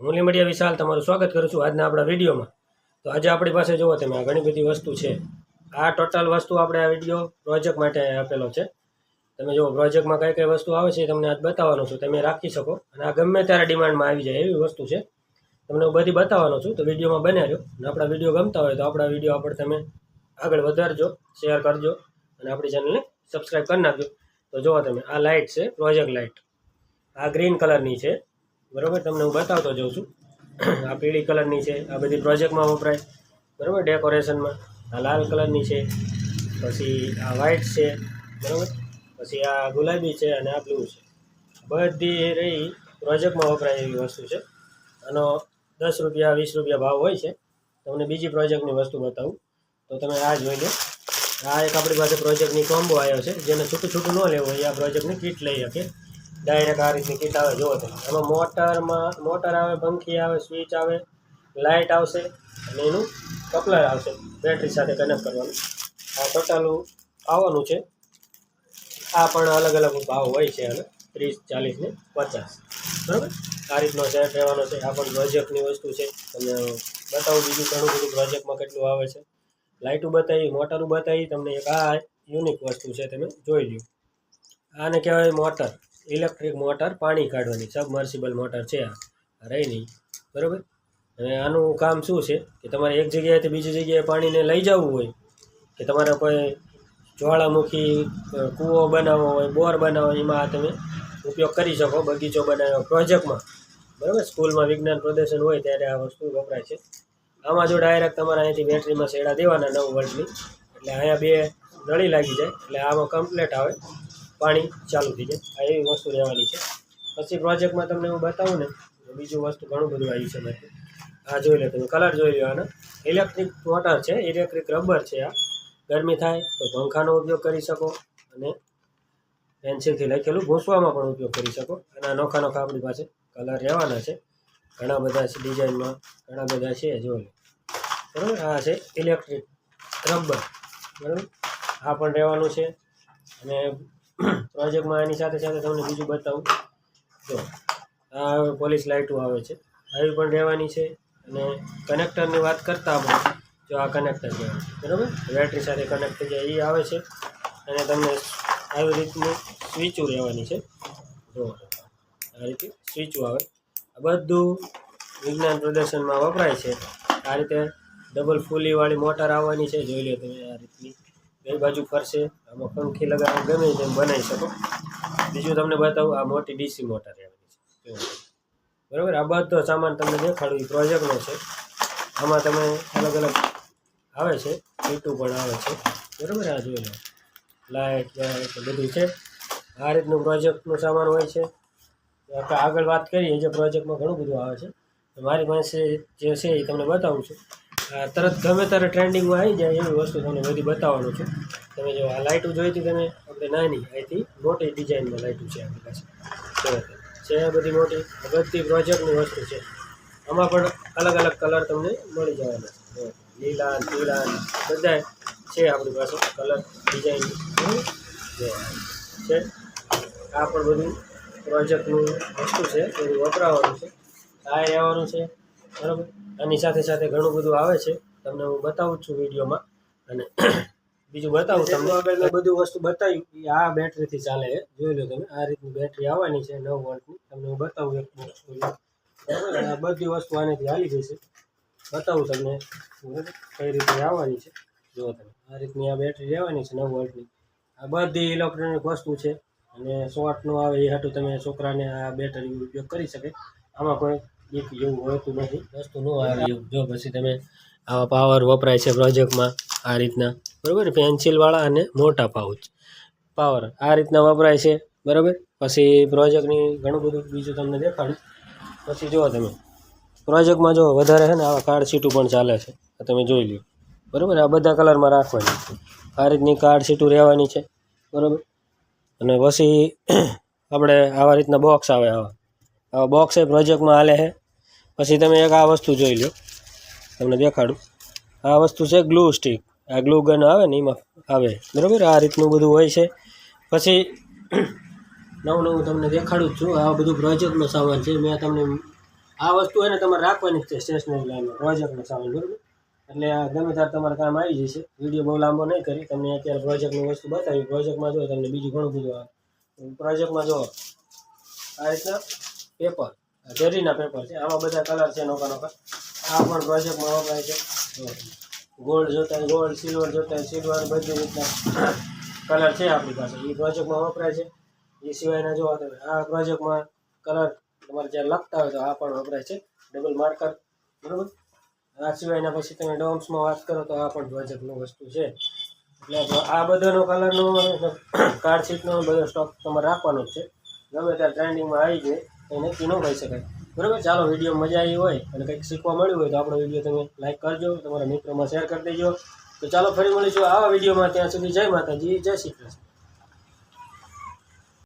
હું લીમડિયા વિશાલ તમારું સ્વાગત કરું છું આજના આપણા વિડીયોમાં. તો આજે આપણી પાસે જુઓ તમે, આ ઘણી બધી વસ્તુ છે. આ ટોટલ વસ્તુ આપણે આ વીડિયો પ્રોજેક્ટ માટે આપેલો છે. તમે જુઓ પ્રોજેક્ટમાં કઈ કઈ વસ્તુ આવે છે તમને આજ બતાવવાનો છું. તમે રાખી શકો અને આ ગમે ત્યારે ડિમાન્ડમાં આવી જાય એવી વસ્તુ છે. તમને હું બધી બતાવવાનો છું. તો વિડીયોમાં બન્યા રહ્યો. અને આપણા વીડિયો ગમતા હોય તો આપણા વીડિયો આપણે તમે આગળ વધારજો શેર કરજો અને આપણી ચેનલને સબસ્ક્રાઈબ કરી નાખજો. તો જુઓ તમે, આ લાઇટ છે પ્રોજેક્ટ લાઇટ આ ગ્રીન કલરની છે. બરાબર, તમને હું બતાવતો જાઉં છું. આ પીળી કલરની છે, આ બધી પ્રોજેક્ટમાં વપરાય. બરાબર, ડેકોરેશનમાં. આ લાલ કલરની છે, પછી આ વ્હાઇટ છે, બરાબર? પછી આ ગુલાબી છે અને આ બ્લુ છે. બધી રહી પ્રોજેક્ટમાં વપરાય એવી વસ્તુ છે. આનો દસ રૂપિયા, વીસ રૂપિયા ભાવ હોય છે. તમને બીજી પ્રોજેક્ટની વસ્તુ બતાવું. તો તમે આ જોઈ લો. આ એક આપણી પાસે પ્રોજેક્ટની કોમ્બો આવ્યો છે, જેને છૂટું છૂટું ન લેવું હોય આ પ્રોજેક્ટની કીટ લઈ શકે. ડાયરેક્ટ આ રીતની કીટ આવે, જુઓ તમે. એમાં મોટરમાં, મોટર આવે, પંખી આવે સ્વિચ આવે લાઇટ આવશે, અને એનું કપલર આવશે બેટરી સાથે કનેક્ટ કરવાનું. આ ટોટલું આવવાનું છે. આ પણ અલગ અલગ ભાવ હોય છે અને ત્રીસ, ચાલીસ ને પચાસ. બરાબર? આ રીતનો સેટ રહેવાનો છે, આ પણ પ્રોજેક્ટની વસ્તુ છે. તમને બતાવું બીજું ઘણું બધું પ્રોજેક્ટમાં કેટલું આવે છે. લાઇટું બતાવી મોટરું બતાવી, તમને એક આ યુનિક વસ્તુ છે, તમે જોઈ લ્યો. આને કહેવાય મોટર ઇલેક્ટ્રિક મોટર પાણી કાઢવાની, સબમર્સિબલ મોટર છે આ. રહી નહીં, બરાબર? અને આનું કામ શું છે? કે તમારે એક જગ્યાએથી બીજી જગ્યાએ પાણીને લઈ જવું હોય, કે તમારે કોઈ જ્વાળામુખી કૂવો બનાવવો હોય, બોર બનાવવો એમાં આ તમે ઉપયોગ કરી શકો, બગીચો બનાવ્યો, પ્રોજેક્ટમાં. બરાબર? સ્કૂલમાં વિજ્ઞાન પ્રદર્શન હોય ત્યારે આ વસ્તુ વપરાય છે. આમાં જો ડાયરેક્ટ તમારે અહીંથી બેટરીમાં શેડા દેવાના નવ વોલ્ટની એટલે અહીંયા બે નળી લાગી જાય, એટલે આમાં કમ્પ્લેટ આવે. પાણી ચાલુ થઈ જાય. આ એવી વસ્તુ રહેવાની છે. પછી પ્રોજેક્ટમાં તમને હું બતાવું ને બીજું વસ્તુ ઘણું બધું આવ્યું છે મારે. આ જોઈ લો તમે, કલર જોઈ લો આનો. ઇલેક્ટ્રિક મોટર છે, ઇલેક્ટ્રિક રબર છે આ. ગરમી થાય તો પંખાનો ઉપયોગ કરી શકો અને પેન્સિલથી લખેલું ભૂંસવામાં પણ ઉપયોગ કરી શકો. અને આ નોખા નોખા આપણી પાસે કલર રહેવાના છે. ઘણા બધા છે ડિઝાઇનમાં, ઘણા બધા છે, જોઈ લો. બરાબર? આ છે ઇલેક્ટ્રિક રબર. બરાબર? આ પણ રહેવાનું છે. અને પ્રોજેક્ટમાં એની સાથે સાથે તમને બીજું બતાવું. જો, આ પોલીસ લાઇટો આવે છે. આવી પણ રહેવાની છે અને કનેક્ટરની વાત કરતા આપણે જો આ કનેક્ટર કહેવાય બરાબર? બેટરી સાથે કનેક્ટ થઈ જાય, એ આવે છે. અને તમને આવી રીતની સ્વિચો રહેવાની છે. જો, આ રીતે સ્વિચો આવે. આ બધું વિજ્ઞાન પ્રદર્શનમાં વપરાય છે. આ રીતે ડબલ ફૂલીવાળી મોટર આવવાની છે. જોઈ લો તમે આ રીતની. બે બાજુ ફરશે. આમાં પંખી લગાવવા ગમે તેમ બનાવી શકો. બીજું તમને બતાવું, આ મોટી ડીસી મોટર રહેવાની છે. બરાબર? આ બધો સામાન તમને દેખાડું, એ પ્રોજેક્ટનો છે. આમાં તમે અલગ અલગ આવે છે ઈટું પણ આવે છે. બરાબર? આ જોઈ લો. લાઇટ લાઇટ બધું છે. આ રીતનું પ્રોજેક્ટનું સામાન હોય છે. આપણે આગળ વાત કરીએ, જે પ્રોજેક્ટમાં ઘણું બધું આવે છે. મારી પાસે જે છે એ તમને બતાવું છું. તરત ગમે ત્યારે ટ્રેન્ડિંગમાં આવી જાય એવી વસ્તુ તમને બધી બતાવવાનું છું. તમે જો આ લાઇટું જોઈ હતી તમે, આપણે નાની, અહીંથી મોટી ડિઝાઇનમાં લાઇટું છે આપણી પાસે. છે છે બધી મોટી અગત્ય પ્રોજેક્ટની વસ્તુ છે. આમાં પણ અલગ અલગ કલર તમને મળી જવાના છે. લીલા, પીળા બધા છે આપણી પાસે કલર ડિઝાઇન છે, આ પણ બધું પ્રોજેક્ટનું વસ્તુ છે, બધું વપરાવાનું છે. આ રહેવાનું છે. બરાબર? આની સાથે સાથે ઘણું બધું આવે છે. તમને હું બતાવું છું વિડીયોમાં. અને બીજું બતાવું તમને. આગળ મેં બધું વસ્તુ બતાવ્યું એ આ બેટરીથી ચાલે છે. જોઈ લો તમે આ રીતની બેટરી આવવાની છે નવ વોલ્ટની. તમને હું બતાવું એક બોક્સ બરાબર? આ બધી વસ્તુ આનેથી હાલી જશે. બતાવું તમને બરાબર કઈ રીતે આવવાની છે. જુઓ તમે આ રીતની આ બેટરી રહેવાની છે નવ વોલ્ટની. આ બધી ઇલેક્ટ્રોનિક વસ્તુ છે. અને શોર્ટનું આવે એ હાટું તમે છોકરાને આ બેટરી ઉપયોગ કરી શકે. આમાં કોઈ બીક હોતું નથી. વસ્તુ ન આવે એવું. જો પછી તમે આવા પાવર વપરાય છે પ્રોજેક્ટમાં આ રીતના. બરાબર? પેન્સિલવાળા અને મોટા પાઉચ પાવર આ રીતના વપરાય છે. બરાબર? પછી પ્રોજેક્ટની ઘણું બધું બીજું તમને દેખાડું. પછી જુઓ તમે. પ્રોજેક્ટમાં જો વધારે છે ને આવા કાર્ડ સીટું પણ ચાલે છે. તમે જોઈ લો બરાબર? આ બધા કલરમાં રાખવાની આ રીતની કાર્ડ સીટું રહેવાની છે. બરાબર? અને પછી આપણે આવા રીતના બોક્સ આવે આવા. આવા બોક્સ એ પ્રોજેક્ટમાં હાલે છે. પછી તમે એક આ વસ્તુ જોઈ લો. તમને દેખાડું. આ વસ્તુ છે ગ્લુ સ્ટિક. આ ગ્લુ ગન આવે ને એમાં આવે. બરાબર? આ રીતનું બધું હોય છે. પછી નવું નવું તમને દેખાડું જ છું. આ બધું પ્રોજેક્ટનો સામાન છે. મેં તમને આ વસ્તુ એને તમારે રાખવાની જ છે સ્ટેશનરી લાઈનમાં પ્રોજેક્ટનો સામાન, બરાબર? એટલે આ ગમે ત્યારે તમારે કામ આવી જશે. વીડિયો બહુ લાંબો નહીં કરી. તમને અત્યારે પ્રોજેક્ટની વસ્તુ બતાવી. પ્રોજેક્ટમાં જો તમને બીજું ઘણું બધું આવે. પ્રોજેક્ટમાં જો આ રીતના પેપર ઝેરીના પેપર છે. આમાં બધા કલર છે નોકા નોકા આ પણ પ્રોજેક્ટમાં વપરાય છે. ગોલ્ડ જોતા ગોલ્ડ સિલ્વર જોતા સિલ્વર બધી રીતના કલર છે આપણી પાસે. એ પ્રોજેક્ટમાં વપરાય છે. એ સિવાયના જોવા તમે આ પ્રોજેક્ટમાં કલર તમારે જ્યારે લખતા હોય તો આ પણ વપરાય છે. ડબલ માર્કર બરાબર? આ સિવાયના પછી તમે ડોમ્સમાં વાત કરો તો આ પણ પ્રોજેક્ટનું વસ્તુ છે. એટલે આ બધાનો કલરનો કાર્ડશીટનો બધો સ્ટોક તમારે રાખવાનો જ છે. ગમે ત્યારે ટ્રેન્ડિંગમાં આવી જાય તો નક્કી ન કહી શકાય. બરાબર? ચાલો વીડિયો મજા આવી હોય અને કંઈક શીખવા મળ્યું હોય તો આપણો વીડિયો તમે લાઇક કરજો, તમારા મિત્રોમાં શેર કરી દેજો. તો ચાલો, ફરી મળીશું આવા વિડીયોમાં ત્યાં સુધી જય માતાજી, જય શ્રી કૃષ્ણ.